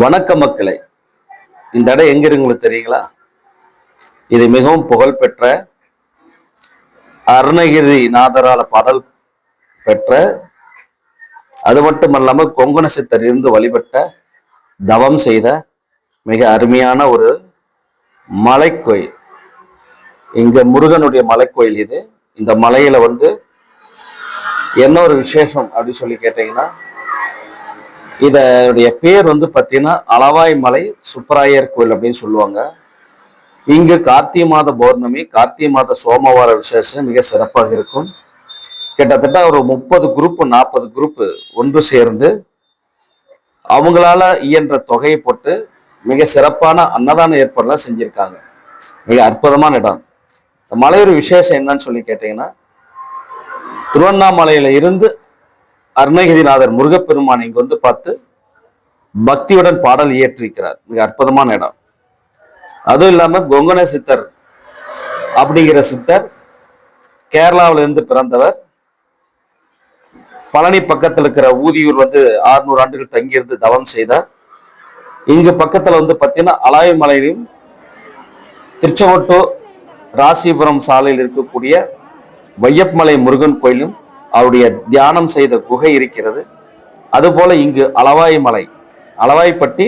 வணக்க மக்களே இந்த இடம் எங்க இருங்களுக்கு தெரியுங்களா? இது மிகவும் புகழ்பெற்ற அருணகிரி நாதரால பாடல் பெற்ற அது மட்டுமல்லாம கொங்கண சித்தர் இருந்து வழிபட்ட தவம் செய்த மிக அருமையான ஒரு மலைக்கோயில். இங்க முருகனுடைய மலைக்கோயில் இது. இந்த மலையில வந்து என்ன ஒரு விசேஷம் அப்படின்னு சொல்லி கேட்டீங்கன்னா இதனுடைய பேர் வந்து பார்த்தீங்கன்னா அளவாய் மலை சுப்பராயர் கோயில் அப்படின்னு சொல்லுவாங்க. இங்கு கார்த்திகை மாத பௌர்ணமி கார்த்திகை மாத சோமவார விசேஷம் மிக சிறப்பாக இருக்கும். கிட்டத்தட்ட ஒரு முப்பது குரூப் நாற்பது குரூப் ஒன்று சேர்ந்து அவங்களால இயன்ற தொகையை போட்டு மிக சிறப்பான அன்னதான ஏற்பாடுலாம் செஞ்சுருக்காங்க. மிக அற்புதமான இடம். இந்த மலையொரு விசேஷம் என்னன்னு சொல்லி கேட்டீங்கன்னா திருவண்ணாமலையில இருந்து அருணகிரிநாதர் முருகப்பெருமான் இங்க வந்து பார்த்து பக்தியுடன் பாடல் இயற்றிருக்கிறார் மிக அற்புதமான இடம். அதுவும் இல்லாம கொங்கண சித்தர் அப்படிங்கிற சித்தர் கேரளாவிலிருந்து பிறந்தவர். பழனி பக்கத்தில் இருக்கிற ஊதியூர் வந்து ஆறுநூறு ஆண்டுகள் தங்கியிருந்து தவம் செய்தார். இங்கு பக்கத்துல வந்து பார்த்தீங்கன்னா அலாயமலையிலும் திருச்செங்கோட்டூர் ராசிபுரம் சாலையில் இருக்கக்கூடிய வையப்மலை முருகன் கோயிலும் அவருடைய தியானம் செய்த குகை இருக்கிறது. அதுபோல இங்கு அளவாய் மலை அளவாய்ப்பட்டி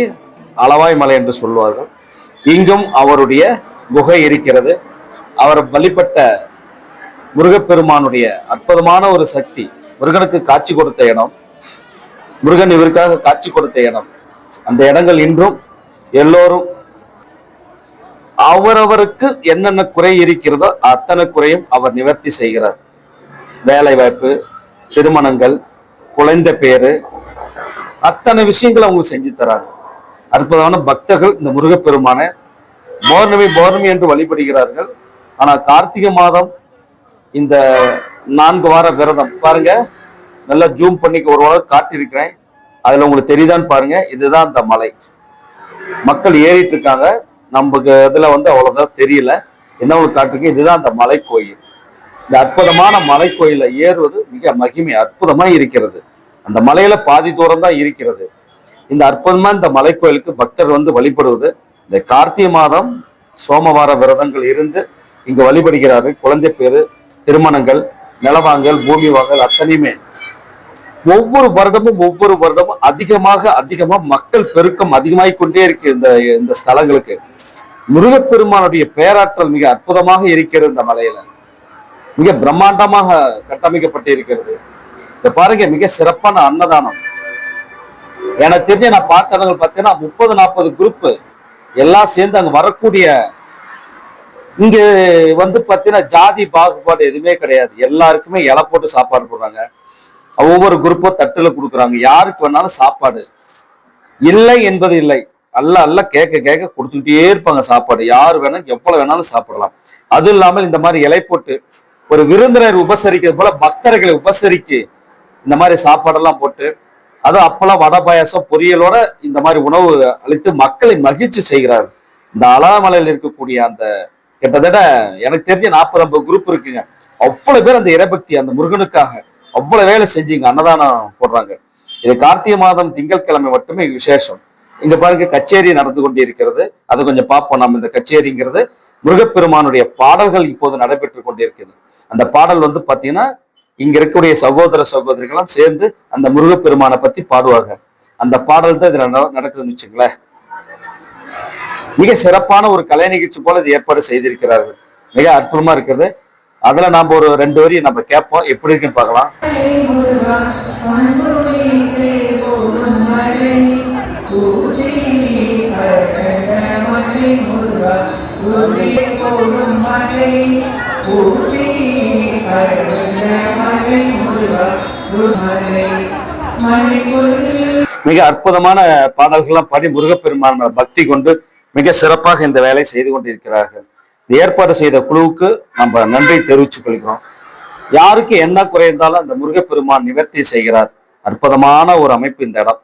அளவாய் மலை என்று சொல்வார்கள். இங்கும் அவருடைய குகை இருக்கிறது. அவர் வழிபட்ட முருகப்பெருமானுடைய அற்புதமான ஒரு சக்தி முருகனுக்கு காட்சி கொடுத்த இடம். முருகன் இவருக்காக காட்சி கொடுத்த இடம். அந்த இடங்கள் இன்றும் எல்லோரும் அவரவருக்கு என்னென்ன குறை இருக்கிறதோ அத்தனை குறையும் அவர் நிவர்த்தி செய்கிறார். வேலைவாய்ப்பு திருமணங்கள் குழந்தை பேரு அத்தனை விஷயங்களை அவங்க செஞ்சு தராங்க. அற்புதமான பக்தர்கள் இந்த முருகப்பெருமான பௌர்ணமி பௌர்ணமி என்று வழிபடுகிறார்கள். ஆனால் கார்த்திகை மாதம் இந்த நான்கு வார விரதம் பாருங்க நல்லா ஜூம் பண்ணி ஒரு வாரம் காட்டியிருக்கிறேன். அதில் உங்களுக்கு தெரியுதான்னு பாருங்க இதுதான் அந்த மலை. மக்கள் ஏறிட்டு இருக்காங்க. நமக்கு இதில் வந்து அவ்வளோதான் தெரியல. என்ன உங்களுக்கு காட்டுருக்கு இதுதான் அந்த மலை கோயில். இந்த அற்புதமான மலை கோயில ஏறுவது மிக மகிமை அற்புதமா இருக்கிறது. அந்த மலையில பாதி தூரம் தான் இருக்கிறது. இந்த அற்புதமா இந்த மலை கோயிலுக்கு பக்தர் வந்து வழிபடுவது. இந்த கார்த்திகை மாதம் சோமவார விரதங்கள் இருந்து இங்கு வழிபடுகிறார்கள். குழந்தை பேரு திருமணங்கள் நிலவாங்கல் பூமி வாங்கல் அத்தனையுமே. ஒவ்வொரு வருடமும் ஒவ்வொரு வருடமும் அதிகமாக அதிகமா மக்கள் பெருக்கம் அதிகமாகிக் கொண்டே இருக்கு இந்த இந்த ஸ்தலங்களுக்கு. முருகப்பெருமானுடைய பேராற்றல் மிக அற்புதமாக இருக்கிறது இந்த மலையில. மிக பிரம்மாண்டமாக கட்டமைக்கப்பட்டு இருக்கிறது பாருங்க மிக சிறப்பான அன்னதானம். எனக்கு தெரிஞ்ச நான் பார்த்த இடங்கள் பார்த்தீங்கன்னா முப்பது நாற்பது குரூப் எல்லாம் சேர்ந்து அங்க வரக்கூடிய இங்க வந்து பார்த்தீங்கன்னா ஜாதி பாகுபாடு எதுவுமே கிடையாது. எல்லாருக்குமே இலை போட்டு சாப்பாடு போடுறாங்க. ஒவ்வொரு குரூப்பும் தட்டுல கொடுக்குறாங்க. யாருக்கு வேணாலும் சாப்பாடு. இல்லை என்பது இல்லை. அல்ல அல்ல கேட்க கேட்க கொடுத்துக்கிட்டே இருப்பாங்க சாப்பாடு. யார் வேணாலும் எவ்வளோ வேணாலும் சாப்பிடலாம். அதுவும் இல்லாமல் இந்த மாதிரி இலை போட்டு ஒரு விருந்தினர் உபசரிக்கிறது போல பக்தர்களை உபசரித்து இந்த மாதிரி சாப்பாடெல்லாம் போட்டு அதுவும் அப்பெல்லாம் வடை பாயாசம் பொரியலோட இந்த மாதிரி உணவு அளித்து மக்களை மகிழ்ச்சி செய்கிறார். இந்த அலாமலையில் இருக்கக்கூடிய அந்த கிட்டத்தட்ட எனக்கு தெரிஞ்ச நாற்பது ஐம்பது குரூப் இருக்குங்க. அவ்வளவு பேர் அந்த இறைபக்தி அந்த முருகனுக்காக அவ்வளவு வேலை செஞ்சுங்க அன்னதானம் போடுறாங்க. இது கார்த்திகை மாதம் திங்கட்கிழமை மட்டுமே விசேஷம். இங்க பாருங்க கச்சேரி நடந்து கொண்டு இருக்கிறது. அதை கொஞ்சம் பார்ப்போம். நம்ம இந்த கச்சேரிங்கிறது முருகப்பெருமானுடைய பாடல்கள் இப்போது நடைபெற்று கொண்டிருக்கிறது அந்த பாடல் வந்து பாத்தீங்கன்னா இங்க இருக்கக்கூடிய சகோதர சகோதரிகள்லாம் சேர்ந்து அந்த முருகப்பெருமானை பத்தி பாடுவாங்க. அந்த பாடல் தான் இதுல நடக்குதுன்னு வச்சுங்களேன் மிக சிறப்பான ஒரு கலை நிகழ்ச்சி போல இது ஏற்பாடு செய்திருக்கிறார்கள். மிக அற்புதமா இருக்குது. அதுல நாம ஒரு ரெண்டு வரி நம்ம கேட்போம். எப்படி இருக்குன்னு பார்க்கலாம். மிக அற்புதமான பாடல்கள்லாம் பாடி முருகப்பெருமான் பக்தி கொண்டு மிக சிறப்பாக இந்த வேலை செய்து கொண்டிருக்கிறார்கள். இந்த ஏற்பாடு செய்த குழுவுக்கு நம்ம நன்றி தெரிவித்துக் கொள்கிறோம். யாருக்கு என்ன குறை இருந்தாலும் அந்த முருகப்பெருமான் நிவர்த்தி செய்கிறார். அற்புதமான ஒரு அமைப்பு இந்த இடம்.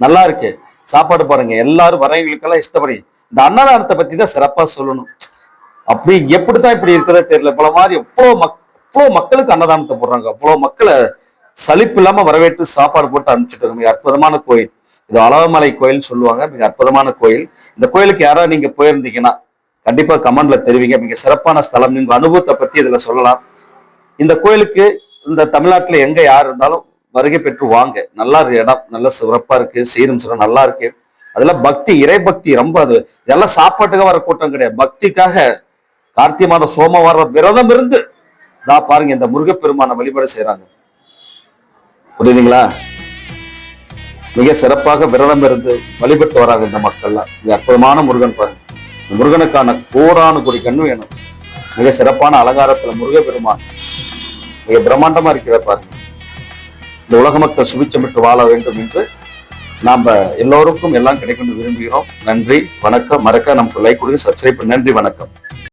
நல்லா இருக்கு. சாப்பாடு பாருங்க. எல்லாரும் வரவங்களுக்கெல்லாம் இஷ்டப்படி. இந்த அன்னதானத்தை பத்தி தான் சிறப்பா சொல்லணும். அப்படி எப்படித்தான் இப்படி இருக்கிறதே தெரியல. பல மாதிரி எவ்வளவு மக் அவ்வளோ மக்களுக்கு அன்னதானத்தை போடுறாங்க. அவ்வளோ மக்களை சலிப்பு இல்லாம வரவேற்று சாப்பாடு போட்டு அனுப்பிச்சுட்டு இருக்காங்க. மிக அற்புதமான கோயில். இது அளவமலை கோயில் சொல்லுவாங்க. மிக அற்புதமான கோயில். இந்த கோயிலுக்கு யாராவது நீங்க போயிருந்தீங்கன்னா கண்டிப்பா கமெண்ட்ல தெரிவிங்க. மிக சிறப்பான ஸ்தலம். உங்க அனுபவத்தை பத்தி இதுல சொல்லலாம். இந்த கோயிலுக்கு இந்த தமிழ்நாட்டுல எங்க யார் இருந்தாலும் வருகை பெற்று வாங்க. நல்லா இருக்கு. இடம் நல்ல சிறப்பா இருக்கு. சீரும் சிறம் நல்லா இருக்கு. அதெல்லாம் பக்தி இறை பக்தி ரொம்ப அது. இதெல்லாம் சாப்பாட்டுக்காக வர கூட்டம் கிடையாது. பக்திக்காக கார்த்திகை மாதம் சோமவாரம் விரதம் இருந்து தான் பாருங்க இந்த முருகப்பெருமான வழிபாடு செய்யறாங்க புரியுதுங்களா? மிக சிறப்பாக விரதம் இருந்து வழிபட்டு வராங்க இந்த மக்கள்லாம். மிக அற்புதமான முருகன் பாருங்க. முருகனுக்கான கோடானு கொடி கண்ணு வேணும். மிக சிறப்பான அலங்காரத்துல முருகப்பெருமான். மிக பிரம்மாண்டமா இருக்கிற பாருங்க. இந்த உலக மக்கள் சுபிச்சமிட்டு வாழ வேண்டும் என்று நாம எல்லோருக்கும் எல்லாம் கிடைக்கணும்னு விரும்புகிறோம். நன்றி வணக்கம். மறக்க நமக்கு லைக் கொடுங்க சப்ஸ்கிரைப் நன்றி வணக்கம்.